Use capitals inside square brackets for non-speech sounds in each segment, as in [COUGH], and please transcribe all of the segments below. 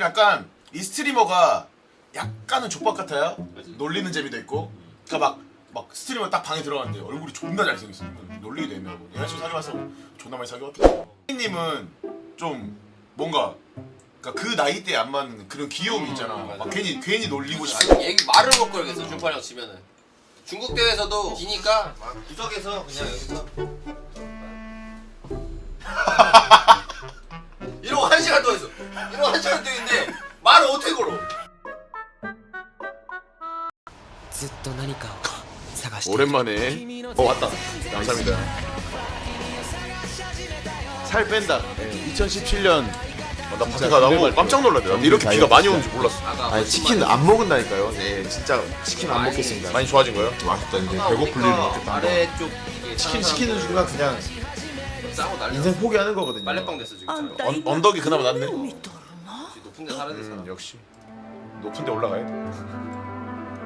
약간 이 스트리머가 약간은 족박 같아요. 놀리는 재미도 있고. 그러니까 막, 막 스트리머 딱 방에 들어갔는데 얼굴이 존나 잘생겼어. 놀리게 되면 여자친구 사귀어서 존나 많이 사귀었다. 님은 좀 뭔가 그러니까 그 나이 때안 맞는 그런 귀여움이 있잖아. 음. 막 괜히 괜히 놀리고 싶어. 아니 얘기 말을 못 걸겠어 준팔 형 치면은 중국 대회에서도 기니까 막 구석에서 그냥 여기서 [LAUGHS] 이러고 한 시간 동안 있어 이러고 한 시간 동안 있는데 말을 어떻게 걸어 ずっと何かを探している 오랜만에 어 왔다 감사합니다 살 뺀다 2017년 나 바트가 나고 깜짝 놀랐네 나 이렇게 비가 많이 오는 줄 몰랐어 아까 아니 치킨 안 먹은다니까요. 네, 진짜 치킨 안 아니, 먹겠습니다. 많이 좋아진 거예요? 맛있다 이제 아까 배고플 일 우리가 없겠다. 아래쪽 이게 치킨 사는 시키는 순간 그냥 사람들 싸고 난리 인생. 포기하는 거거든요. 빨래방 됐어 지금 차라리. 언, 언덕이 그나마 낫네 높은 데 살아야 돼음 사람 역시 높은 데 올라가야 돼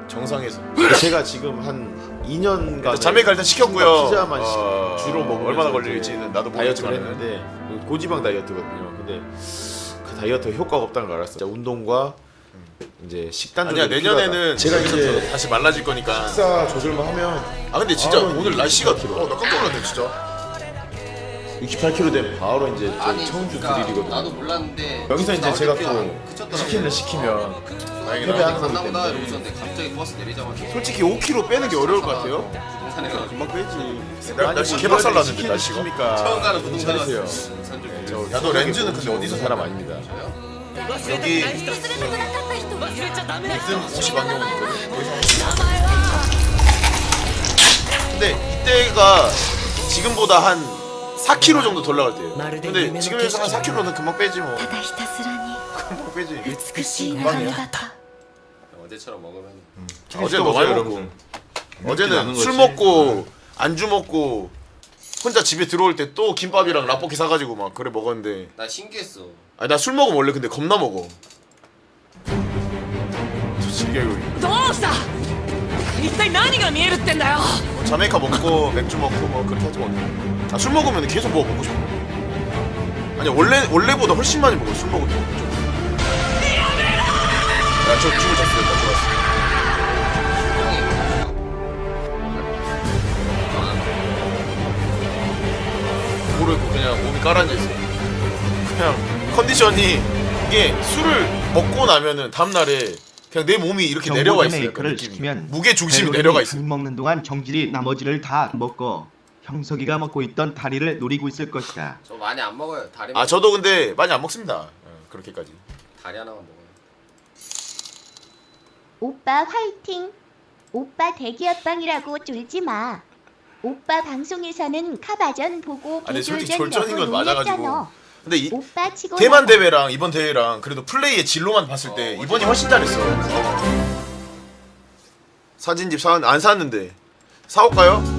정상에서 제가 지금 한 2년간 자메이카 일단 시켰고요 피자만 어, 시- 주로 먹으면서 얼마나 이제 걸릴지는 나도 다이어트를 모르겠지만 했는데 고지방 다이어트거든요. 근데 그 다이어트 효과가 없다는 걸 알았어요. 진짜 운동과 이제 식단 아니야 조절이 내년에는 필요하다. 제가 이제 다시 말라질 거니까 식사 조절만 하면 아 근데 진짜 아, 오늘 날씨가 68kg. 어나 깜짝 놀랐네 진짜 68kg 되면 바로 이제 좀 아니 청주 그러니까 드릴이거든요. 나도 몰랐는데 여기서 이제 나올 제가 때 또 그쳤더라고. 치킨을 시키면 다행이다 패배하는 갔나 거기 보다 이러고 때문에 있었는데 갑자기 버스 내리자마자 솔직히 5kg 빼는 게 어려울 것 같아요 부동산에 금방 빼지. 날- 날씨 개박살 났는데, 치킨을 날씨가. 시키니까 처음 가는 부동산 잘하세요. 부동산 좀 저 야, 너 렌즈는 근데 어디서 사? 사람 아닙니다. 여기 忘れちゃダメな人 무슨 50 안경 근데 이때가 지금보다 한 4kg 정도 덜 나갈 때예요 근데 지금에서 한 4kg는 금방 빼지 뭐 ただひたすらに 금방 빼지 美しい眺めだった 어제처럼 먹으면 어제 너무 많이 먹고 어제는 술 먹고 안주 먹고 혼자 집에 들어올 때 또 김밥이랑 라볶이 사가지고 막 그래 먹었는데 나 신기했어 아니 나 술 먹으면 원래 근데 겁나 먹어 저 즐겨 이거 どうした一体何が見えるってんだよ 뭐 자메이카 먹고 맥주 먹고 뭐 그렇게 하지 뭐. 아, 술 먹으면 계속 뭐 먹고 싶어. 아니 원래 원래보다 훨씬 많이 먹어 술 때. 야저 죽을 잤어요. 나 좋았어. 모르고 그냥 몸이 가라앉아 있어. 그냥 컨디션이 이게 술을 먹고 나면은 다음 날에 그냥 내 몸이 이렇게 내려와 있어요. 메이커를 느낌이. 시키면 무게 중심이 내려가 있어. 술 먹는 동안 정질이 나머지를 다 먹고 형석이가 먹고 있던 다리를 노리고 있을 것이다. 저 많이 안 먹어요 다리 아 저도 근데 많이 안 먹습니다. 어, 그렇게까지. 다리 하나만 먹어요 오빠 화이팅 오빠 대기업방이라고 쫄지 마 오빠 방송에서는 카바전 보고 아니, 솔직히 절전인 건 맞아가지고. 근데 이 오빠 치고 대만 나가. 대회랑 이번 대회랑 그래도 플레이의 진로만 봤을 때 어, 이번이 훨씬 잘했어. 사진집 사, 안 샀는데 사올까요?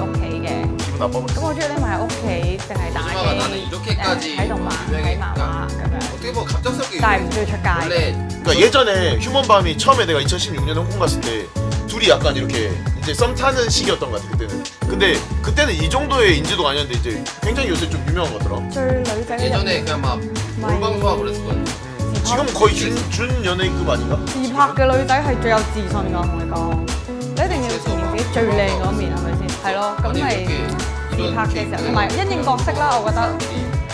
屋企嘅， 기분 나빠버려. 咁我中意匿埋喺屋企，淨係打 오징어가 나는 機， 이렇게까지 誒睇動漫、睇漫畫咁樣， 어떻게 보면 갑작스럽게 但係唔中意出街。 원래 그러니까 예전에 휴먼밤이 처음에 내가 2016년에 홍콩 갔을 때 둘이 약간 이렇게 이제 썸 타는 시기였던 것 같아 그때는. 근데 그때는 이 정도의 인지도가 아니었는데 이제 굉장히 요새 좀 유명한 것 같더라. 最女仔嘅人 예전에 그냥 막 놀방송하고 그랬을 거예요 지금 거의 준, 준 연예인급 아닌가? 自拍嘅女仔係最有自信㗎，我同你講，你一定要呈現自己最靚嗰面，係咪先？ 係咯，咁 아니 咪 이렇게 自拍嘅時候，同埋因應角色啦，我覺得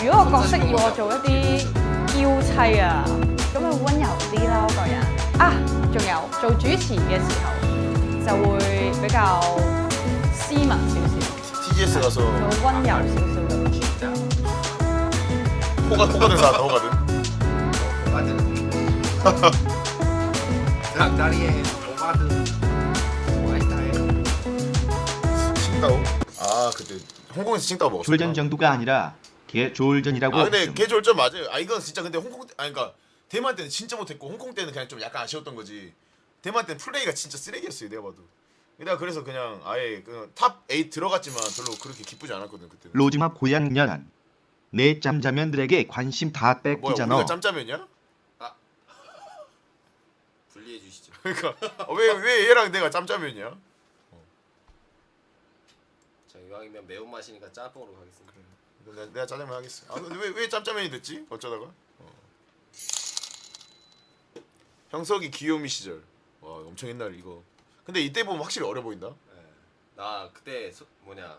如果個角色要我做一啲嬌妻啊， 咁樣温柔啲啦，我個人啊，仲有做主持嘅時候就會比較斯文少少， TGS 가서 就温柔少少咁。 호가 호가든 나왔다 호가든 닭다리에 오마드 칭따오 아 그때 홍콩에서 칭따오 먹었어 졸전 정도가 아니라 개졸전이라고 아 근데 했음. 개졸전 맞아요 아 이건 진짜 근데 홍콩 때- 아니 그니까 대만 때는 진짜 못했고 홍콩 때는 그냥 좀 약간 아쉬웠던 거지 대만 때는 플레이가 진짜 쓰레기였어요 내가 봐도 내가 그래서 그냥 아예 그탑8 들어갔지만 별로 그렇게 기쁘지 않았거든 그때 로즈마 고양년 내 짬짜면들에게 관심 다 뭐야 뺏기잖아. 우리가 짬짜면이야? [LAUGHS] 분리해 주시죠. 그러니까 왜 왜 얘랑 내가 짬짜면이야? 자 이왕이면 매운 맛이니까 짬뽕으로 가겠습니다. 내가, 내가 짜장면 하겠어. 아 근데 왜, 왜 짬짜면이 됐지? 어쩌다가? 어. 형석이 귀요미 시절. 와 엄청 옛날 이거. 근데 이때 보면 확실히 어려 보인다. 예. 나 그때 소, 뭐냐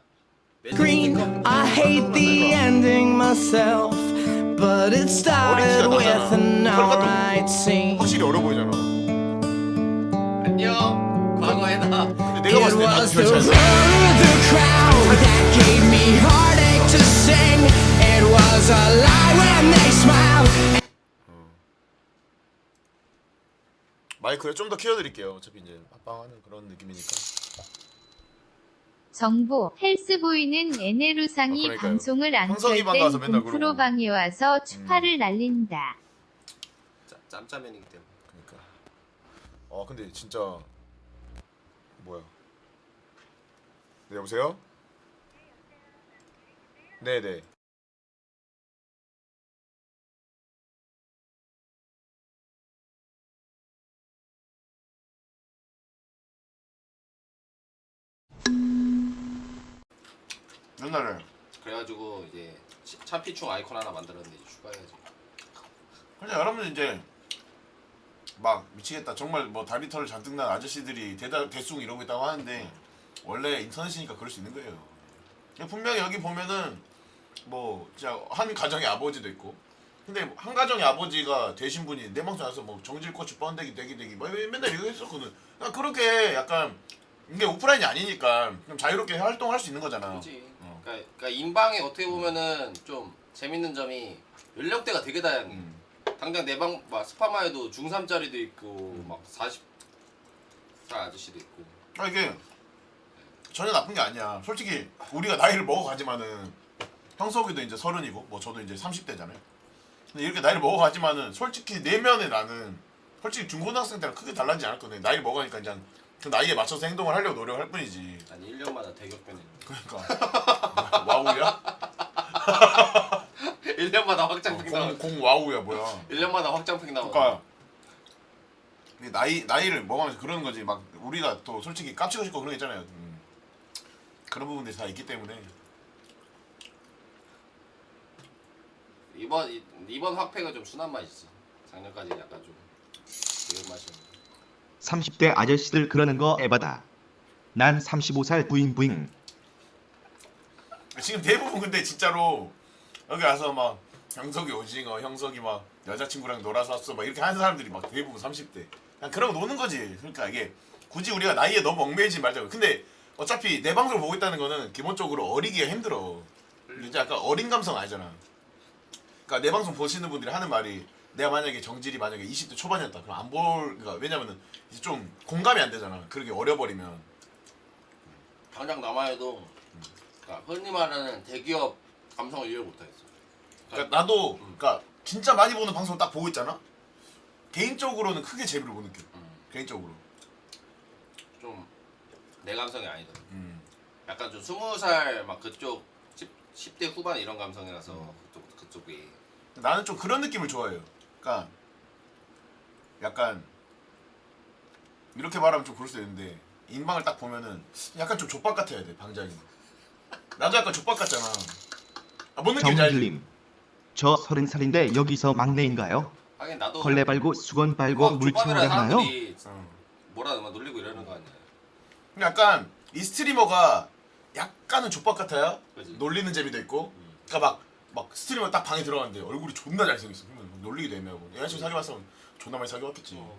Green, I hate the ending myself, but it started with an alright scene. 확실히 어려 보이잖아. 안녕 과거에다 근데 내가 It 봤을 때 was the the crowd 마이크를 좀 더 키워드릴게요. 어차피 이제 합방하는 그런 느낌이니까. 정보 헬스보이는 에네루상이 아, 그러니까요. 방송을 안 형석이 켤방 가서 땐 맨날 공프로 그러고. 음. 방에 와서 추파를 날린다. 짜, 짬짜면이기 때문에 그러니까. 어 근데 진짜 뭐야? 네 여보세요? 네네. 옛날에 그래가지고 이제 치- 참피충 아이콘 하나 만들었는데 이제 추가해야지. 근데 여러분 이제 막 미치겠다 정말 뭐 다리털 잔뜩 난 아저씨들이 대다 대숭 이러고 있다고 하는데 원래 인터넷이니까 그럴 수 있는 거예요. 그냥 분명히 여기 보면은 뭐 진짜 한 가정의 아버지도 있고 근데 한 가정의 아버지가 되신 분이 내 방송 와서 뭐 정질꼬치 뻔데기 대기 대기 뭐 맨날 이거 했었거든. 그냥 그렇게 약간 이게 오프라인이 아니니까 좀 자유롭게 활동할 수 있는 거잖아. 그렇지. 어. 그러니까, 그러니까 인방에 어떻게 보면은 좀 재밌는 점이 연령대가 되게 다양해. 음. 당장 내방 막 스파마에도 중3짜리도 있고 막 40살 아저씨도 있고. 아 이게 전혀 나쁜 게 아니야. 솔직히 우리가 나이를 먹어가지만은 형석이도 이제 서른이고 뭐 저도 이제 30대잖아요. 근데 이렇게 나이를 먹어가지만은 솔직히 내면에 나는 솔직히 중고등학생 때랑 크게 달라지지 않았거든. 나이를 먹으니까 이제 그 나이에 맞춰서 행동을 하려고 노력할 뿐이지. 아니 1년마다 대격변해. 그러니까 [LAUGHS] 와우야? [LAUGHS] 1년마다 확장팩. 공, 공 와우야 뭐야? [LAUGHS] 1년마다 확장팩 나와. 그러니까 이게 나이 나이를 먹으면서 그러는 거지. 막 우리가 또 솔직히 깜찍고 싶고 그런 게 있잖아요. 음. 그런 부분들이 다 있기 때문에 이번 이- 이번 확팩은 좀 순한 맛이지. 작년까지 약간 좀 매운 맛이었는데. 30대 아저씨들 그러는 거 에바다. 난 35살 부잉 부잉. 지금 대부분 근데 진짜로 여기 와서 막 형석이 오징어, 형석이 막 여자친구랑 놀아서 왔어 막 이렇게 하는 사람들이 막 대부분 30대. 그냥 그런 거 노는 거지. 그러니까 이게 굳이 우리가 나이에 너무 얽매이지 말자고. 근데 어차피 내 방송을 보고 있다는 거는 기본적으로 어리기가 힘들어. 이제 약간 어린 감성 아니잖아. 그러니까 내 방송 보시는 분들이 하는 말이 내가 만약에 정질이 만약에 20대 초반이었다. 그럼 안 볼, 그러니까 왜냐면은 이제 좀 공감이 안 되잖아. 그렇게 어려버리면. 당장 남아해도 그러니까 흔히 말하는 대기업 감성을 이해 못하겠어. 그러니까 나도 그러니까 진짜 많이 보는 방송 딱 보고 있잖아. 개인적으로는 크게 재미를 못 느껴. 음, 개인적으로. 좀내 감성이 아니거든. 음. 약간 좀 스무 살 막 그쪽 10, 대 후반 이런 감성이라서 음. 그쪽 그쪽이 나는 좀 그런 느낌을 좋아해요. 그러니까 약간 이렇게 말하면 좀 그럴 수도 있는데 인방을 딱 보면은 약간 좀 족박 같아야 돼 방장이. 나도 약간 족박 같잖아. 아, 뭔 느낌인지 알지? 저 서른 살인데 여기서 막내인가요? 하긴 나도 걸레 발고 수건 발고 막 족밥이라는 하나요? 사람들이 어. 뭐라 막 놀리고 이러는 거 아니야? 약간 이 스트리머가 약간은 족박 같아요. 그지? 놀리는 재미도 있고. 그러니까 막 막 스트리머 딱 방에 들어갔는데 얼굴이 존나 잘생겼어. 그러면 놀리게 되면 여자친구 사귀어 봤으면 존나 많이 사귀어 봤겠지 어.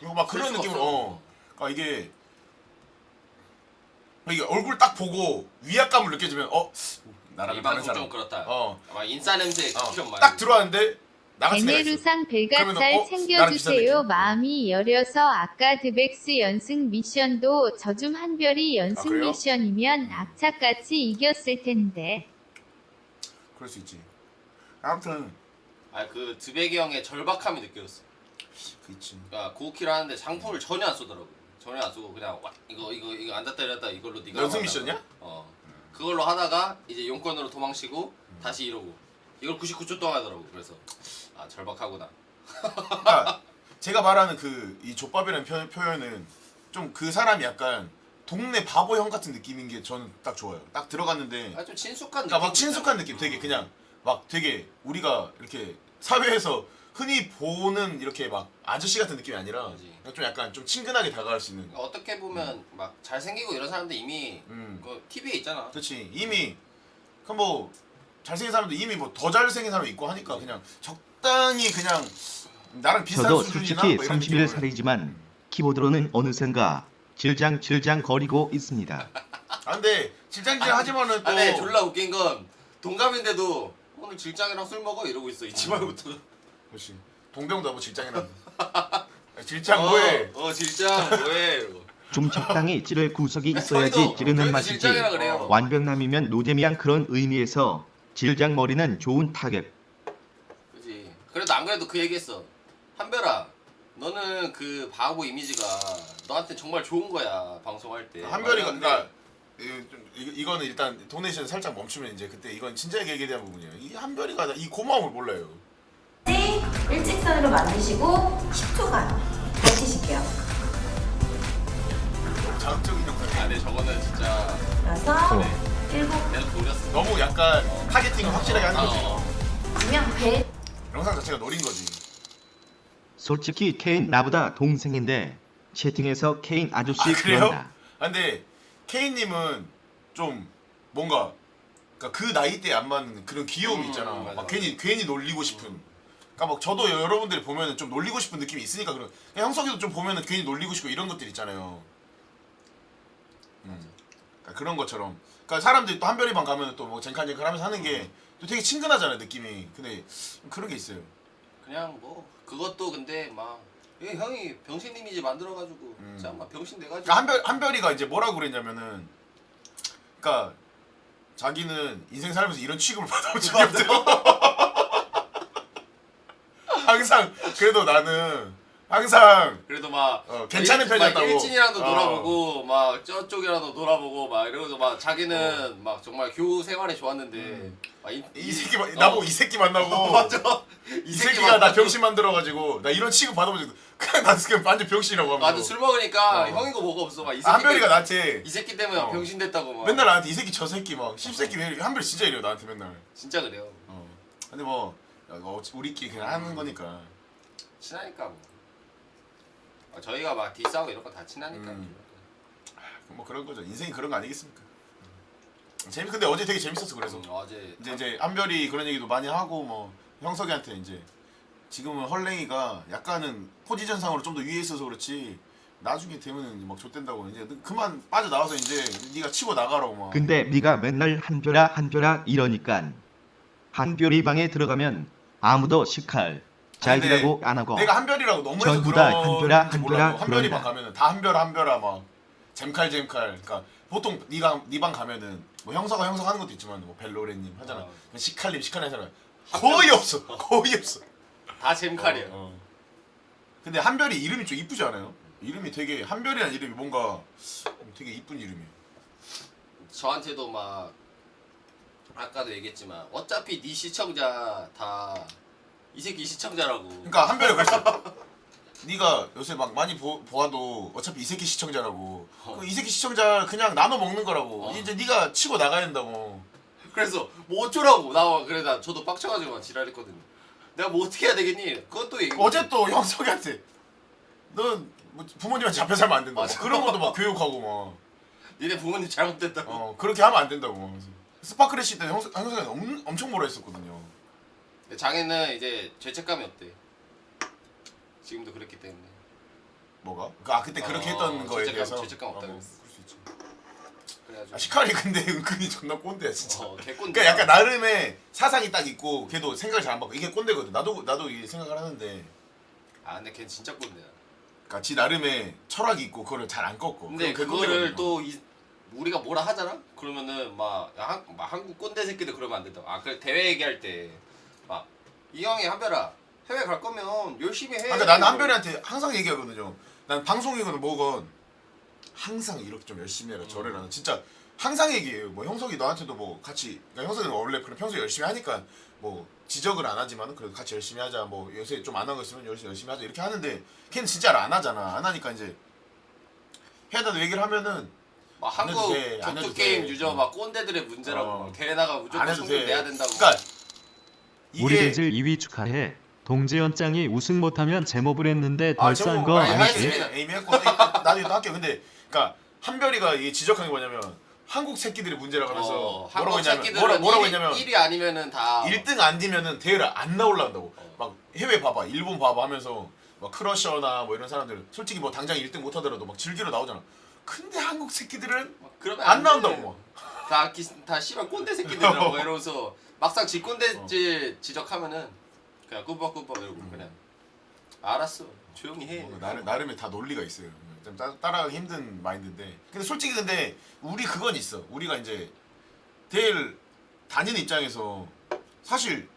이거 막 그런 그럴 수가 느낌으로 없어. 어 그러니까 이게 이게 얼굴 딱 보고 위압감을 느껴지면 어 나랑 이 다른 방송 사람 좀 그렇다. 어, 막 인싸 냄새 어, 좀 많이. 딱 들어왔는데 나 같은 애가 있어 에네루상 그러면은, 벨가살 어? 나랑 챙겨주세요. 마음이 여려서 아까 드백스 연승 미션도 저 좀 한별이 아, 연승 그래요? 미션이면 악착같이 이겼을 텐데. 그럴 수 있지 아무튼 아그 드백이 형의 절박함이 느껴졌어. 그치 그러니까 고키를 하는데 장풍을 전혀 안 쏘더라고. 전혀 안 쏘고 그냥 와, 이거 이거 이거 앉았다 일었다 이걸로 네가 연습 하다가, 미션이야? 어. 그걸로 하다가 이제 용건으로 도망치고 음. 다시 이러고 이걸 99초 동안 하더라고. 그래서 아 절박하구나. 그러니까 제가 말하는 그 이 족밥이라는 표, 표현은 좀 그 사람이 약간 동네 바보 형 같은 느낌인 게 저는 딱 좋아요. 딱 들어갔는데 아좀 친숙한 그러니까 막 느낌 친숙한. 느낌 되게 그냥 막 되게 우리가 이렇게 사회에서 흔히 보는 이렇게 막 아저씨 같은 느낌이 아니라 그지. 좀 약간 좀 친근하게 다가갈 수 있는 그러니까 어떻게 보면 막 잘생기고 이런 사람들 이미 음 그 TV에 있잖아. 그렇지 이미 그뭐 잘생긴 사람도 이미 뭐 더 잘생긴 사람이 있고 하니까 그냥 적당히 그냥 나랑 비슷한 저도 수준이나 솔직히 뭐 이런 31 느낌으로. 살이지만 키보드로는 어느샌가 질장질장 거리고 있습니다. 아 근데 질장질 하지만은 또 아, 네, 졸라 웃긴 건 동갑인데도 오늘 질장이랑 술 먹어 이러고 있어 잊지 말부터. 그렇지 동병도 하고 질장이나 질장 뭐해 어, 어 질장 뭐해 이러고. 좀 적당히 찌를 구석이 있어야지 저희도- 찌르는 맛이지. 질장이라 그래요. 완벽남이면 노잼이란 그런 의미에서 질장 머리는 좋은 타겟. 그지. 그래도 안 그래도 그 얘기했어. 한별아, 너는 그 바보 이미지가 너한테 정말 좋은 거야 방송할 때. 한별이가 그러니까 이, 좀 이- 이거는 일단 도네이션 살짝 멈추면 이제 그때 이건 진지하게 얘기에 대한 부분이에요. 이 한별이가 이 고마움을 몰라요. 일직선으로 만드시고 10초간 버티실게요. 자극적인 영상이 아, 근데 저거는 진짜 여섯, 일곱, 내가 노렸어. 너무 약간 타겟팅을 확실하게 하는 거지. 어. 이면 배 영상 자체가 노린 거지. 솔직히 케인 나보다 동생인데 채팅에서 케인 아저씨 아, 그래요? 그런다. 아, 근데 케인님은 좀 뭔가 그러니까 그 나이 대에 안 맞는 그런 귀여움이 음, 있잖아. 맞아. 막 괜히 괜히 놀리고 싶은. 그러니까 막 저도 여러분들이 보면은 좀 놀리고 싶은 느낌이 있으니까 그런. 그냥 형석이도 좀 보면은 괜히 놀리고 싶고 이런 것들 있잖아요. 음. 그러니까 그런 것처럼. 그러니까 사람들이 또 한별이 방 가면은 또뭐 쟁칸쟁칸 하면서 하는 게 또 되게 친근하잖아요 느낌이. 근데 그런 게 있어요. 그냥 뭐 그것도 근데 막 예, 형이 병신 이미지 만들어가지고 음. 진짜 막 병신 내가지고. 그러니까 한별 한별이가 이제 뭐라고 그랬냐면은, 그러니까 자기는 인생 살면서 이런 취급을 받아본 적이 없대요. [LAUGHS] 항상 그래도 나는 항상 그래도 막 어, 괜찮은 막 편이었다고. 일진이랑도 어. 놀아보고 막 저쪽이랑도 놀아보고 막 이러면서 막 자기는 막 정말 교우 생활이 좋았는데 어. 음. 막 인- 이 새끼 마- 어. 나보고 이 새끼 만나고 [LAUGHS] 맞아 이 새끼가 나 병신 만들어가지고 나 이런 취급 받아본 적도 그냥 나 지금 완전 병신이라고 하면서 나도 술 먹으니까 어. 형이고 뭐가 없어 막이 새끼 아, 한별이가 나한테 이 새끼 때문에 막 어. 병신 됐다고 막 맨날 나한테 이 새끼 저 새끼 막 씹새끼 왜 이래 한별 진짜 이래요 나한테 맨날 진짜 그래요 어. 근데 뭐 어, 우리끼리 그냥 하는 거니까 친하니까 뭐 아, 저희가 막 디스하고 이런 거 다 친하니까 음. 뭐 그런 거죠. 인생이 그런 거 아니겠습니까? 음. 재미 근데 어제 되게 재밌었어 그래서 음, 어제 이제 이제 한별이 그런 얘기도 많이 하고 뭐 형석이한테 이제 지금은 헐랭이가 약간은 포지션상으로 좀 더 위에 있어서 그렇지 나중에 되면은 막 좆된다고 이제 그만 빠져 나와서 이제 네가 치고 나가라고 막. 근데 네가 맨날 한별아 한별아 이러니까 한별이 방에 들어가면 아무도 식할 잘 근데 지라고 안 하고. 내가 한별이라고 너무 해서 전부 다 그런지 한별아, 한별아 몰라도 한별이 방 그런다. 가면은 다 한별 한별아 막 잼칼 잼칼. 그러니까 보통 네가 네 방 가면은 뭐 형사가 형사 하는 것도 있지만 뭐 벨로레님 하잖아. 어. 시칼님 시칼님 하잖아. 거의 없어. 거의 없어. 다 잼칼이야. 어, 어. 근데 한별이 이름이 좀 이쁘지 않아요? 이름이 되게 한별이라는 이름이 뭔가 되게 이쁜 이름이에요. 저한테도 막 아까도 얘기했지만 어차피 네 시청자 다 이 새끼 시청자라고. 그러니까 한별이 그랬어 [LAUGHS] 네가 요새 막 많이 보, 보아도 어차피 이 새끼 시청자라고. 어. 그이 새끼 시청자 그냥 나눠 먹는 거라고. 어. 이제 네가 치고 나가야 된다고. 그래서 뭐 어쩌라고. 나 그래 나 저도 빡쳐가지고 막 지랄했거든요 내가 뭐 어떻게 해야 되겠니? 그것도 얘기 어제 또 형석이한테. 넌 뭐 부모님한테 잡혀 살면 안 된다 고. 맞아. 그런 것도 막 교육하고 니네 부모님 잘못됐다고. 막 어, 그렇게 하면 안 된다고. 스파크래시 때 형석, 형석이 엄, 엄청 뭐라 했었거든요 장애는 이제 죄책감이 없대. 지금도 그랬기 때문에. 뭐가? 그, 아 그때 그렇게 어, 했던 거에 죄책감- 대해서 죄책감 없다 어, 뭐, 그랬어. 그럴 수 있지. 그래가지고. 아, 시카리 근데 [LAUGHS] 은근히 존나 꼰대야 진짜. 어, 개꼰대. 그러니까 약간 나름의 사상이 딱 있고 걔도 생각을 잘 안 바꿔. 이게 꼰대거든. 나도 나도 이게 생각을 하는데, 아 근데 걔 진짜 꼰대야. 그러니까 지 나름의 철학이 있고 그거를 잘 안 꺾고. 근데 그럼 그거를 꼰대거든요. 또 이, 우리가 뭐라 하잖아? 그러면은 막, 야, 한, 막 한국 꼰대 새끼들 그러면 안 된다고. 아, 그 대회 얘기할 때막 이형이 한별아 해외 갈 거면 열심히 해. 아, 그러니까 나는 한별이한테 항상 얘기하거든요. 난 방송이거나 뭐건 항상 이렇게 좀 열심히 해라 저래라. 는 진짜 항상 얘기해요. 뭐 형석이 너한테도 뭐 같이 그러니까 형석이는 원래 그런 평소 에 열심히 하니까 뭐 지적을 안 하지만은 그래도 같이 열심히 하자. 뭐 요새 좀안한거 있으면 열심히 열심히 하자 이렇게 하는데 걔는 진짜로 안 하잖아. 안 하니까 이제 해야 된다고 얘기를 하면은 막 안 해도 한국 돼, 안 해도 격투 게임 돼. 유저 어. 막 꼰대들의 문제라고 어. 막 대회 나가 안 무조건 해도 성적 돼. 내야 된다고. 그러니까 우리 이게 대질 2위 축하해. 동지연 짱이 우승 못하면 제목을 했는데 아, 덜 저거 싼거 아니, 아니지? 하겠습니다. 에이미 했고 나도 또 할게요. 근데 그러니까 한별이가 이 지적한 게 뭐냐면 한국 새끼들의 문제라고 하면서 어, 뭐라고 한국 했냐면 새끼들은 뭐라, 뭐라고 1위, 했냐면 1위 아니면은 다 1등 안 되면은 대회를 안 나올라간다고. 어. 막 해외 봐봐. 일본 봐봐 하면서 막 크러셔나 뭐 이런 사람들 솔직히 뭐 당장 1등 못 하더라도 막 즐기러 나오잖아. 근데 한국 새끼들은 막 그러면 안 돼. 나온다고 뭐. 다, 기, 다 씨발 꼰대 새끼들이라고 이러면서 막상 지 꼰대질 어. 지적하면은 그냥 꾸벅꾸벅 이러고 그냥 알았어 조용히 해. 뭐 나름 나름의 다 논리가 있어요. 좀 따, 따라가기 힘든 마인드인데. 근데 솔직히 근데 우리 그건 있어. 우리가 이제 대회를 다니는 입장에서 사실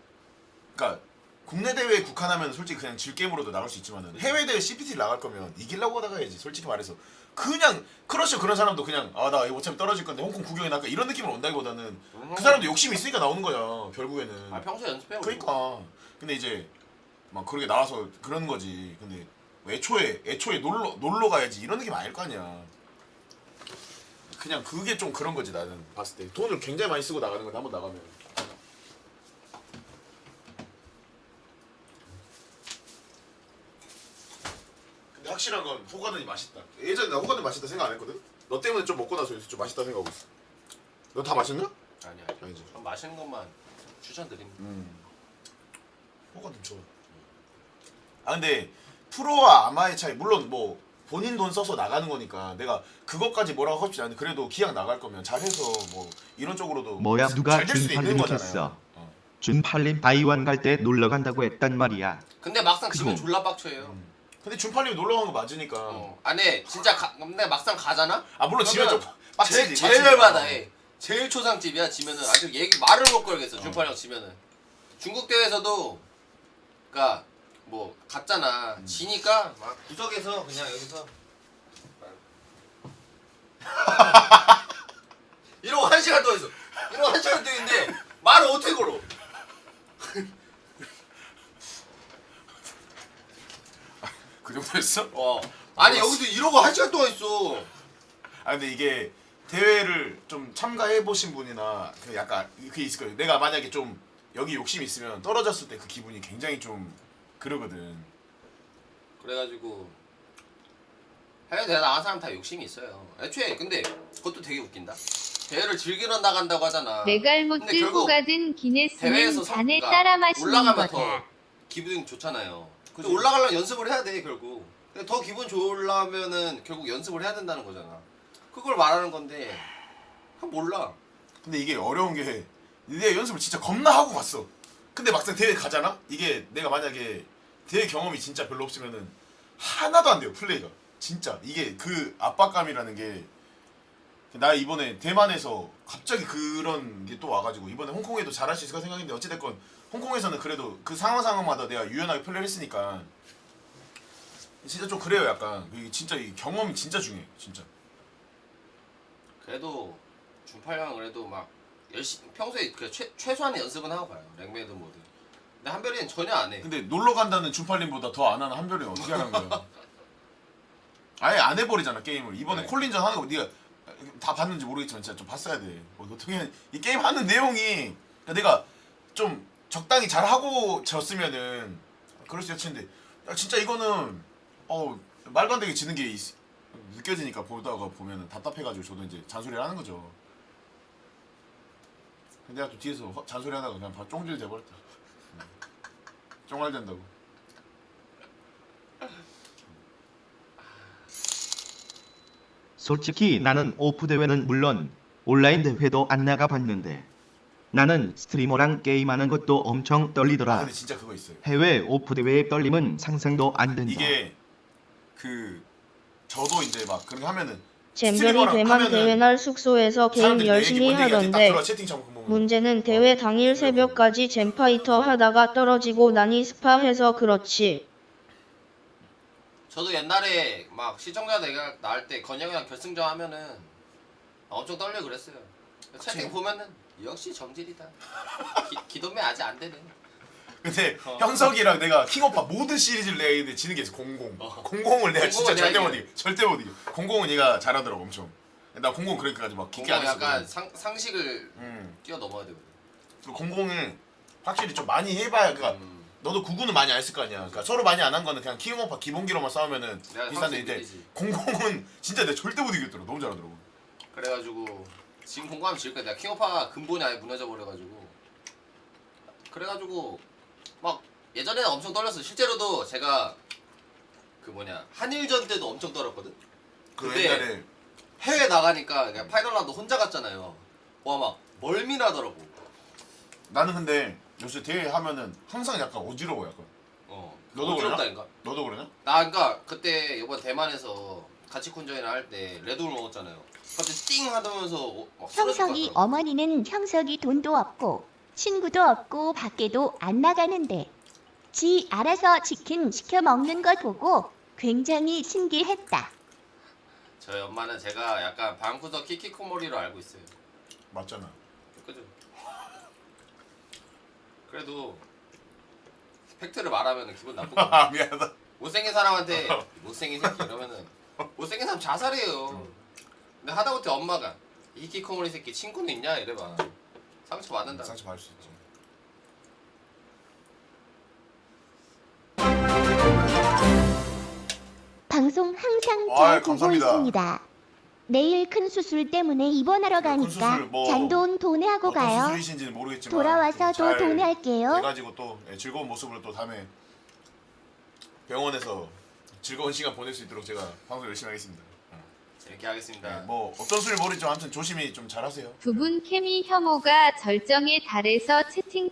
그러니까 국내 대회에 국한하면 솔직히 그냥 질 게임으로도 나갈 수 있지만은 해외 대회 CPT 나갈 거면 이기려고 나가야지. 솔직히 말해서 그냥 크러쉬 그런 사람도 그냥 아 나 이거 어차피 떨어질 건데 홍콩 구경에 나가 이런 느낌으로 온다기보다는. 그 사람도 욕심이 있으니까 나오는 거야 결국에는. 아 평소에 연습해. 그러니까. 근데 이제 막 그렇게 나와서 그런 거지. 근데 뭐 애초에 애초에 놀러 놀러 가야지 이런 느낌 아닐 거 아니야. 그냥 그게 좀 그런 거지 나는 봤을 때. 돈을 굉장히 많이 쓰고 나가는 건데 한번 나가면 근데 확실한 건 호가든이 맛있다 예전에 나 호가든 맛있다 생각 안 했거든 너 때문에 좀 먹고 나서 요새 좀 맛있다 생각하고 있어 너 다 맛있나? 아니 아니. 아니지 전 맛있는 것만 추천드립니다. 음. 호가든 좋아. 아 근데 프로와 아마의 차이 물론 뭐 본인 돈 써서 나가는 거니까 내가 그것까지 뭐라고 하고 싶지 않은데 그래도 기왕 나갈 거면 잘해서 뭐 이런 쪽으로도 뭐야 누가 잘될 수도 있는 준팔림 거잖아요. 했어. 어. 준팔림 바이완 갈 때 놀러 간다고 했단 말이야. 근데 막상 지면 그거. 졸라 빡쳐요. 근데 준팔님이 놀러 간거 맞으니까. 어. 안에 진짜 가, 근데 막상 가잖아. 아 물론 지면 좀 그러면 빡치지. 제일, 제일 빡치지. 열받아 해. 제일 초상집이야 지면은 아주 얘기 말을 못 걸겠어 준팔 형 지면은 중국 대회에서도 그니까 뭐 갔잖아 지니까 막 구석에서 그냥 여기서 [LAUGHS] 이러고 한 시간 더 있어 이러고 한 시간 더 있는데 말을 어떻게 걸어 그 정도였어? 어 아니 여기서 이러고 한 시간 동안 있어 아 근데 이게 대회를 좀 참가해 보신 분이나 그 약간 그게 있을 거예요. 내가 만약에 좀 여기 욕심이 있으면 떨어졌을 때 그 기분이 굉장히 좀 그러거든. 그래가지고 해외 대회 나간 사람 다 욕심이 있어요. 애초에 근데 그것도 되게 웃긴다. 대회를 즐기러 나간다고 하잖아. 내가 근데 들고 결국 가든 기네스는 대회에서 잔에 따라 마시는 올라가면 거다. 더 기분이 좋잖아요. 근데 올라가려면 연습을 해야 돼 결국. 근데 더 기분 좋으려면은 결국 연습을 해야 된다는 거잖아. 그걸 말하는 건데 아, 몰라. 근데 이게 어려운 게 내가 연습을 진짜 겁나 하고 갔어. 근데 막상 대회 가잖아? 이게 내가 만약에 대회 경험이 진짜 별로 없으면은 하나도 안 돼요 플레이가. 진짜 이게 그 압박감이라는 게 나 이번에 대만에서 갑자기 그런 게 또 와가지고 이번에 홍콩에도 잘할 수 있을까 생각했는데 어찌됐건 홍콩에서는 그래도 그 상황 상황마다 내가 유연하게 플레이를 했으니까 진짜 좀 그래요 약간 이게 진짜 이 경험이 진짜 중요해 진짜 그래도 준팔 형은 그래도 막 열심히 평소에 그 최, 최소한의 연습은 하고 가요. 랭메드 모드. 근데 한별이는 전혀 안 해. 근데 놀러 간다는 준팔림보다 더 안 하는 한별이 어떻게 하는 거야? [LAUGHS] 아예 안 해버리잖아 게임을 이번에 네. 콜린전 하는 거 네가 다 봤는지 모르겠지만 진짜 좀 봤어야 돼. 뭐 어떻게 이 게임 하는 내용이 그러니까 내가 좀 적당히 잘 하고 졌으면은 그럴 수 있는데 야, 진짜 이거는 어 말도 안 되게 지는 게 있- 느껴지니까 보다가 보면은 답답해가지고 저도 이제 잔소리를 하는 거죠. 근데 내가 또 뒤에서 허- 잔소리 하다가 그냥 바 쫑질 돼버렸다. 쫑알 된다고. 솔직히 나는 오프 대회는 물론 온라인 대회도 안 나가 봤는데 나는 스트리머랑 게임하는 것도 엄청 아 떨리더라. 근데 진짜 그거 있어요. 해외 오프 대회의 떨림은 상상도 안 된다. 이게 그 저도 이제 막 그렇게 하면은 잼별이 대만 대회 날 숙소에서 게임 열심히 하던데 문제는 대회 당일 새벽까지 잼파이터 하다가 떨어지고 나니 스파해서 그렇지. 저도 옛날에 막 시청자 내가 나올 때 건영이랑 결승전 하면은 엄청 떨려 그랬어요. 채팅 보면은 역시 정질이다. [LAUGHS] 기, 기도매 아직 안 되네. 근데 어. 형석이랑 내가 킹오파 모든 시리즈를 내가 이기는데 지는 게 있어 공공 어. 공공을 내가 진짜 공공은 절대 내가 못 이겨. 절대 못 이겨 공공은 얘가 잘하더라고 엄청 나 공공 그렇게까지 막 깊게 공공 안 했어 약간 상, 상식을 음. 뛰어넘어야 되거든. 그리고 공공은 확실히 좀 많이 해봐야 그러니까 음. 너도 구구는 많이 안 했을 거 아니야. 그러니까 서로 많이 안 한 거는 그냥 킹오파 기본기로만 싸우면은 내가 비슷한데 이제. 공공은 진짜 내가 절대 못 이겼더라고 너무 잘하더라고. 그래가지고 지금 공부하면 지을까 내가 킹오파가 근본이 아예 무너져 버려가지고. 그래가지고 막 예전에는 엄청 떨렸어. 실제로도 제가 그 뭐냐 한일전 때도 엄청 떨었거든. 그 근데 옛날에 해외 나가니까 그냥 파이널 라운드 혼자 갔잖아요. 와 막 멀미나더라고. 나는 근데 요새 대회 하면은 항상 약간 어지러워 약간 어 너도? 어지럽다니까 너도 그러냐? 나 그니까 그때 이번 대만에서 같이 쿤전이나 할때 레드불 먹었잖아요 갑자기 띵 하면서 어, 막 쓰러질 것 형석이 같더라고. 어머니는 형석이 돈도 없고 친구도 없고 밖에도 안 나가는데 지 알아서 치킨 시켜 먹는 것 보고 굉장히 신기했다. 저희 엄마는 제가 약간 방구석 키키코모리로 알고 있어요 맞잖아 그죠? 그래도 팩트를 말하면 기분 나쁘고. [LAUGHS] 아 미안하다. 못생긴 사람한테 못생긴 새끼 이러면은 [LAUGHS] 못생긴 사람 자살해요. 근데 하다못해 엄마가 이 키코모리 새끼 친구는 있냐? 이래봐. 상처 받는다. 상처 받을 수 있지. 방송 항상 아이, 잘 보고 감사합니다. 있습니다. 내일 큰 수술 때문에 입원하러 큰 가니까 수술 뭐 잔돈 도내하고 어떤 가요. 수술이신지는 모르겠지만 돌아와서 좀또잘 도내할게요. 해가지고 또 예, 즐거운 모습으로 또 다음에 병원에서 즐거운 시간 보낼 수 있도록 제가 방송 열심히 하겠습니다. 재밌게 하겠습니다 예, 뭐 어떤 수를 모르지만 아무튼 조심히 좀 잘하세요. 두 분 케미 혐오가 절정에 달해서 채팅